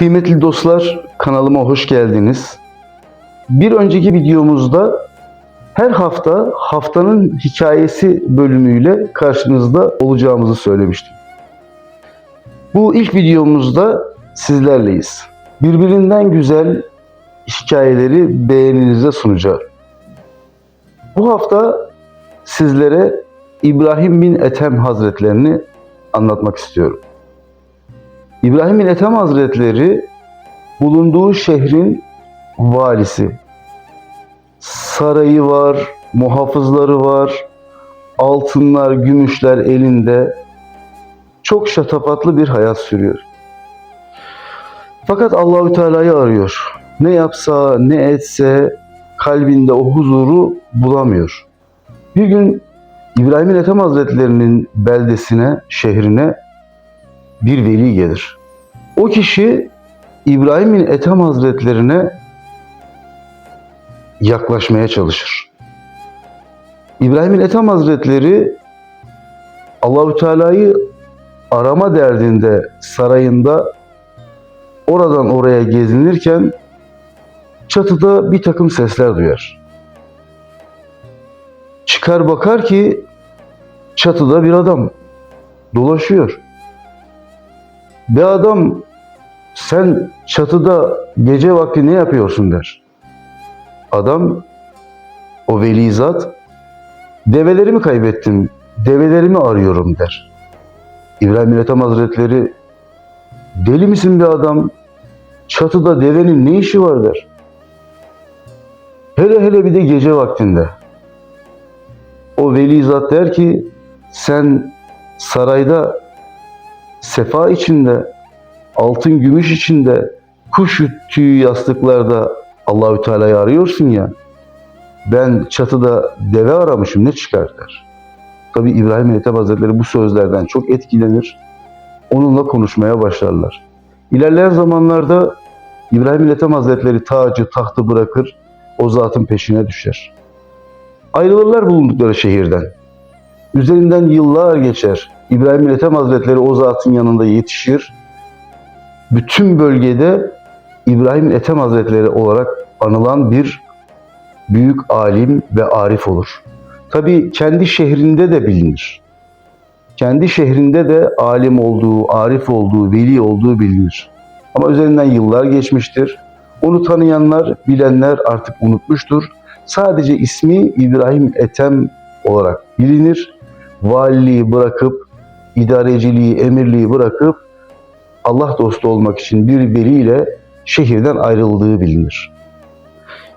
Kıymetli dostlar, kanalıma hoş geldiniz. Bir önceki videomuzda her hafta haftanın hikayesi bölümüyle karşınızda olacağımızı söylemiştim. Bu ilk videomuzda sizlerleyiz. Birbirinden güzel hikayeleri beğeninize sunacağım. Bu hafta sizlere İbrahim bin Ethem Hazretlerini anlatmak istiyorum. İbrahim bin Hazretleri bulunduğu şehrin valisi. Sarayı var, muhafızları var, altınlar, gümüşler elinde. Çok şatafatlı bir hayat sürüyor. Fakat Allahü Teala'yı arıyor. Ne yapsa, ne etse kalbinde o huzuru bulamıyor. Bir gün İbrahim Ethem Hazretlerinin beldesine, şehrine bir veli gelir. O kişi İbrahim bin Ethem Hazretlerine yaklaşmaya çalışır. İbrahim bin Ethem Hazretleri Allahü Teala'yı arama derdinde sarayında oradan oraya gezinirken çatıda bir takım sesler duyar. Çıkar bakar ki çatıda bir adam dolaşıyor. Be adam sen çatıda gece vakti ne yapıyorsun der. Adam o veli zat develerimi kaybettim, develerimi arıyorum der. İbrahim Ethem Hazretleri deli misin be adam? Çatıda devenin ne işi var der. Hele hele bir de gece vaktinde. O veli zat der ki sen sarayda sefa içinde, altın gümüş içinde, kuş tüyü yastıklarda Allahü Teala'yı arıyorsun ya. Ben çatıda deve aramışım ne çıkar der. Tabi İbrahim Ethem Hazretleri bu sözlerden çok etkilenir. Onunla konuşmaya başlarlar. İlerleyen zamanlarda İbrahim Ethem Hazretleri tacı, tahtı bırakır, o zatın peşine düşer. Ayrılırlar bulundukları şehirden. Üzerinden yıllar geçer. İbrahim Ethem Hazretleri o zatın yanında yetişir. Bütün bölgede İbrahim Ethem Hazretleri olarak anılan bir büyük alim ve arif olur. Tabi kendi şehrinde de bilinir. Kendi şehrinde de alim olduğu, arif olduğu, veli olduğu bilinir. Ama üzerinden yıllar geçmiştir. Onu tanıyanlar, bilenler artık unutmuştur. Sadece ismi İbrahim Ethem olarak bilinir. Valiliği bırakıp, idareciliği, emirliği bırakıp Allah dostu olmak için bir veliyle şehirden ayrıldığı bilinir.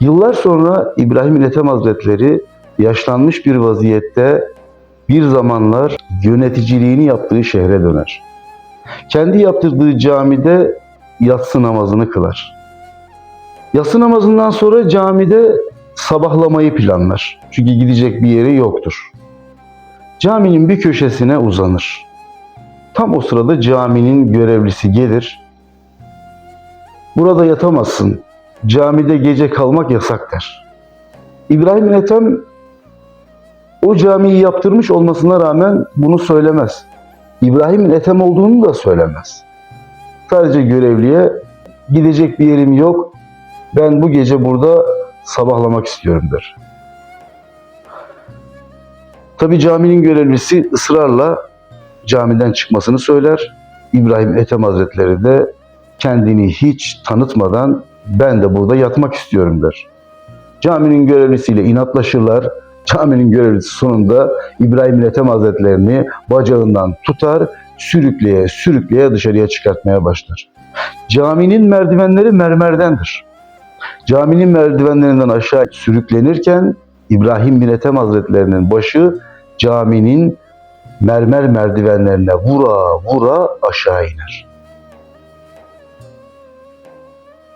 Yıllar sonra İbrahim Ethem Hazretleri yaşlanmış bir vaziyette bir zamanlar yöneticiliğini yaptığı şehre döner. Kendi yaptırdığı camide yatsı namazını kılar. Yatsı namazından sonra camide sabahlamayı planlar. Çünkü gidecek bir yeri yoktur. Caminin bir köşesine uzanır. Tam o sırada caminin görevlisi gelir. Burada yatamazsın. Camide gece kalmak yasak der. İbrahim Ethem o camiyi yaptırmış olmasına rağmen bunu söylemez. İbrahim'in Ethem olduğunu da söylemez. Sadece görevliye gidecek bir yerim yok. Ben bu gece burada sabahlamak istiyorum der. Tabi caminin görevlisi ısrarla camiden çıkmasını söyler. İbrahim Ethem Hazretleri de kendini hiç tanıtmadan ben de burada yatmak istiyorum der. Caminin görevlisiyle inatlaşırlar. Caminin görevlisi sonunda İbrahim Ethem Hazretlerini bacağından tutar, sürükleye sürükleye dışarıya çıkartmaya başlar. Caminin merdivenleri mermerdendir. Caminin merdivenlerinden aşağı sürüklenirken İbrahim bin Ethem Hazretlerinin başı caminin mermer merdivenlerine vura vura aşağı iner.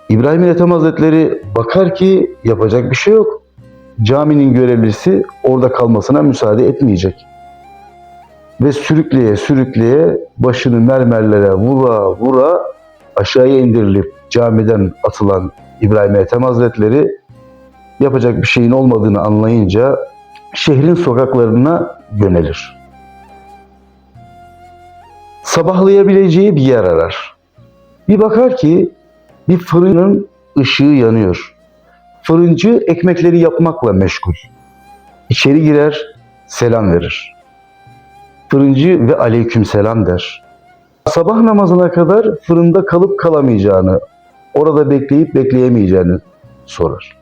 İbrahim Ethem Hazretleri bakar ki yapacak bir şey yok. Caminin görevlisi orada kalmasına müsaade etmeyecek. Ve sürükleye sürükleye başını mermerlere vura vura aşağıya indirilip camiden atılan İbrahim Ethem Hazretleri yapacak bir şeyin olmadığını anlayınca şehrin sokaklarına yönelir. Sabahlayabileceği bir yer arar. Bir bakar ki bir fırının ışığı yanıyor. Fırıncı ekmekleri yapmakla meşgul. İçeri girer, selam verir. Fırıncı ve aleyküm selam der. Sabah namazına kadar fırında kalıp kalamayacağını, orada bekleyip bekleyemeyeceğini sorar.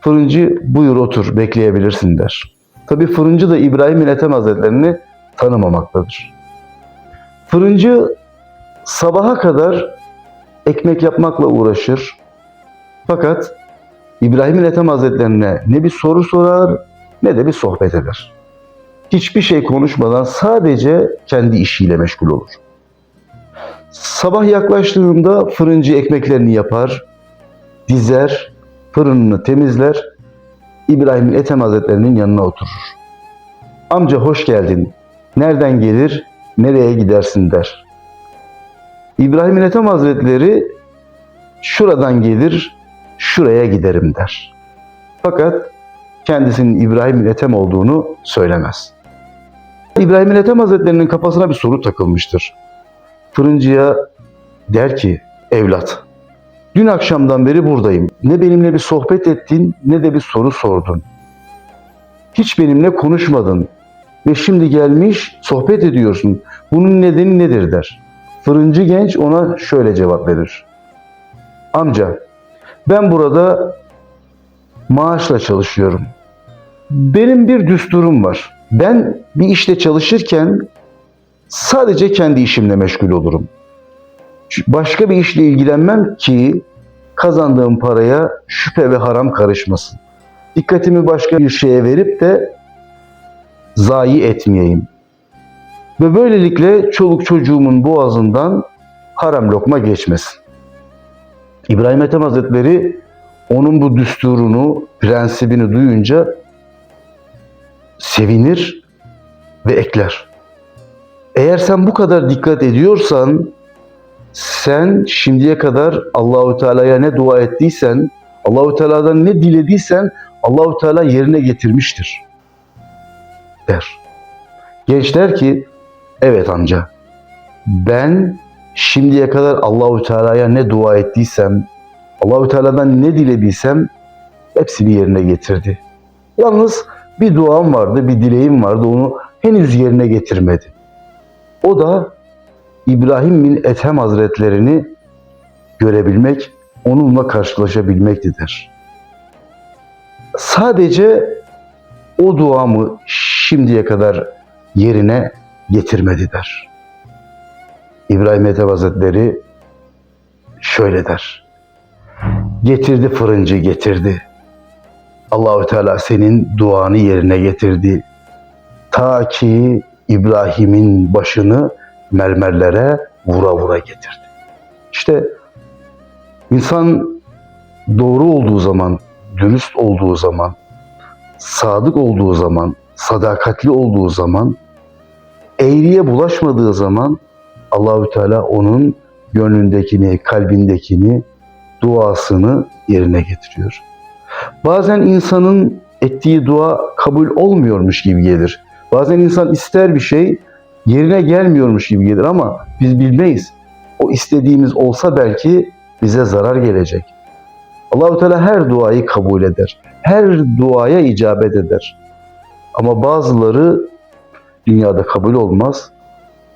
Fırıncı buyur otur bekleyebilirsin der. Tabi fırıncı da İbrahim bin Ethem Hazretlerini tanımamaktadır. Fırıncı sabaha kadar ekmek yapmakla uğraşır. Fakat İbrahim Ethem Hazretlerine ne bir soru sorar ne de bir sohbet eder. Hiçbir şey konuşmadan sadece kendi işiyle meşgul olur. Sabah yaklaştığında fırıncı ekmeklerini yapar, dizer, fırınını temizler, İbrahim Ethem Hazretlerinin yanına oturur. Amca hoş geldin. Nereden gelir, nereye gidersin der. İbrahim Ethem Hazretleri şuradan gelir, şuraya giderim der. Fakat kendisinin İbrahim Ethem olduğunu söylemez. İbrahim Ethem Hazretlerinin kafasına bir soru takılmıştır. Fırıncıya der ki, evlat, dün akşamdan beri buradayım. Ne benimle bir sohbet ettin ne de bir soru sordun. Hiç benimle konuşmadın ve şimdi gelmiş sohbet ediyorsun. Bunun nedeni nedir der. Fırıncı genç ona şöyle cevap verir. Amca, ben burada maaşla çalışıyorum. Benim bir düsturum var. Ben bir işte çalışırken sadece kendi işimle meşgul olurum. Başka bir işle ilgilenmem ki kazandığım paraya şüphe ve haram karışmasın. Dikkatimi başka bir şeye verip de zayi etmeyeyim. Ve böylelikle çoluk çocuğumun boğazından haram lokma geçmesin. İbrahim Ethem Hazretleri onun bu düsturunu, prensibini duyunca sevinir ve ekler. Eğer sen bu kadar dikkat ediyorsan sen şimdiye kadar Allahu Teala'ya ne dua ettiysen, Allahu Teala'dan ne dilediysen Allahu Teala yerine getirmiştir. Der. Genç der ki, evet amca. Ben şimdiye kadar Allahu Teala'ya ne dua ettiysem, Allahu Teala'dan ne dilediysem hepsini yerine getirdi. Yalnız bir duam vardı, bir dileğim vardı. Onu henüz yerine getirmedi. O da İbrahim bin Ethem Hazretlerini görebilmek, onunla karşılaşabilmekti der. Sadece o duamı şimdiye kadar yerine getirmedi der. İbrahim Ethem Hazretleri şöyle der. Getirdi fırıncı getirdi. Allahü Teala senin duanı yerine getirdi. Ta ki İbrahim'in başını mermerlere vura vura getirdi. İşte insan doğru olduğu zaman, dürüst olduğu zaman, sadık olduğu zaman, sadakatli olduğu zaman, eğriye bulaşmadığı zaman Allahü Teala onun gönlündekini, kalbindekini, duasını yerine getiriyor. Bazen insanın ettiği dua kabul olmuyormuş gibi gelir. Bazen insan ister bir şey yerine gelmiyormuş gibi gelir ama biz bilmeyiz. O istediğimiz olsa belki bize zarar gelecek. Allahu Teala her duayı kabul eder. Her duaya icabet eder. Ama bazıları dünyada kabul olmaz.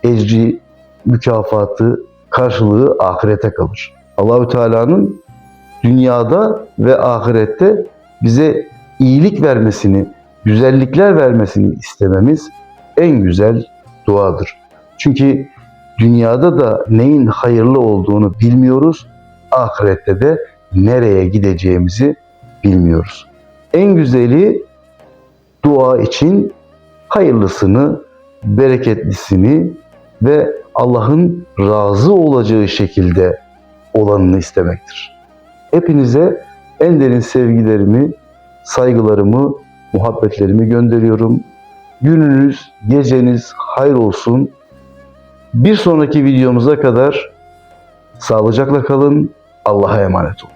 Ecri, mükafatı, karşılığı ahirete kalır. Allahü Teala'nın dünyada ve ahirette bize iyilik vermesini, güzellikler vermesini istememiz en güzel duadır. Çünkü dünyada da neyin hayırlı olduğunu bilmiyoruz, ahirette de nereye gideceğimizi bilmiyoruz. En güzeli dua için hayırlısını, bereketlisini ve Allah'ın razı olacağı şekilde olanını istemektir. Hepinize en derin sevgilerimi, saygılarımı, muhabbetlerimi gönderiyorum. Gününüz, geceniz hayır olsun. Bir sonraki videomuza kadar sağlıcakla kalın. Allah'a emanet olun.